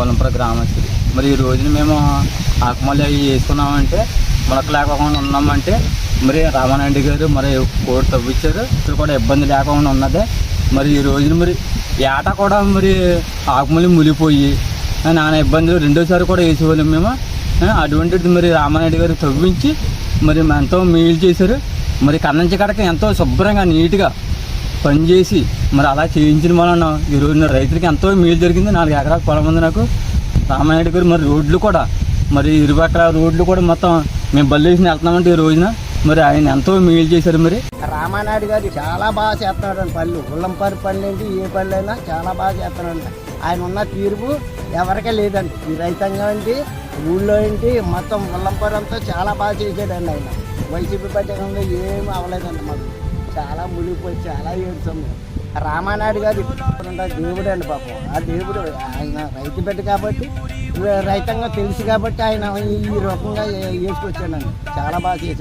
వలంపుర గ్రామస్తులు. మరి ఈ రోజున మేము ఆకుమల్లి అవి వేసుకున్నామంటే మొలక లేకుండా ఉన్నామంటే మరి రామానాయుడు గారు మరి కోడి తవ్వించారు ఇక్కడ కూడా ఇబ్బంది లేకుండా ఉన్నదే. మరి ఈ రోజున మరి ఏట కూడా మరి ఆకుమల్లి ములిపోయి నానా ఇబ్బందులు రెండోసారి కూడా వేసేవాళ్ళం మేము. అటువంటిది మరి రామానాయుడు గారు తవ్వించి మరి ఎంతో మేలు చేశారు. మరి కన్నంచి కడక ఎంతో శుభ్రంగా నీట్గా పనిచేసి మరి అలా చేయించిన వలన ఈ రోజున రైతులకి ఎంతో మేలు జరిగింది. నాలుగు ఎకరాల పొలం ఉంది నాకు. రామానాయుడు గారు మరి రోడ్లు కూడా మరి ఇరుపక్కల రోడ్లు కూడా మొత్తం మేము బల్లేసి వెళ్తున్నామంటే ఈ రోజున. మరి ఆయన ఎంతో మేలు చేశారు మరి. రామానాయుడు గారు చాలా బాగా చేస్తున్నాడు పళ్ళు. ఉల్లంపరి పళ్ళు ఏంటి ఏ పళ్ళు అయినా చాలా బాగా చేస్తున్నాడు ఆయన ఉన్న తీర్పు ఎవరికీ లేదండి. ఈ రైతాంగం ఏంటి ఊళ్ళో ఏంటి మొత్తం ఉల్లంపరి అంతా చాలా బాగా చేశాడండి ఆయన. వైసీపీ పట్టణంలో ఏమీ అవ్వలేదండి మాకు. చాలా మునిగిపోయి చాలా ఏడ్చాం మేము. రామానాయుడు గారు ఇప్పుడు దేవుడు అండి పాపం. ఆ దేవుడు ఆయన రైతు బిడ్డ కాబట్టి రైతంగా తెలుసు కాబట్టి ఆయన ఈ రకంగా వేసుకొచ్చాడండి చాలా బాగా చేశాడు.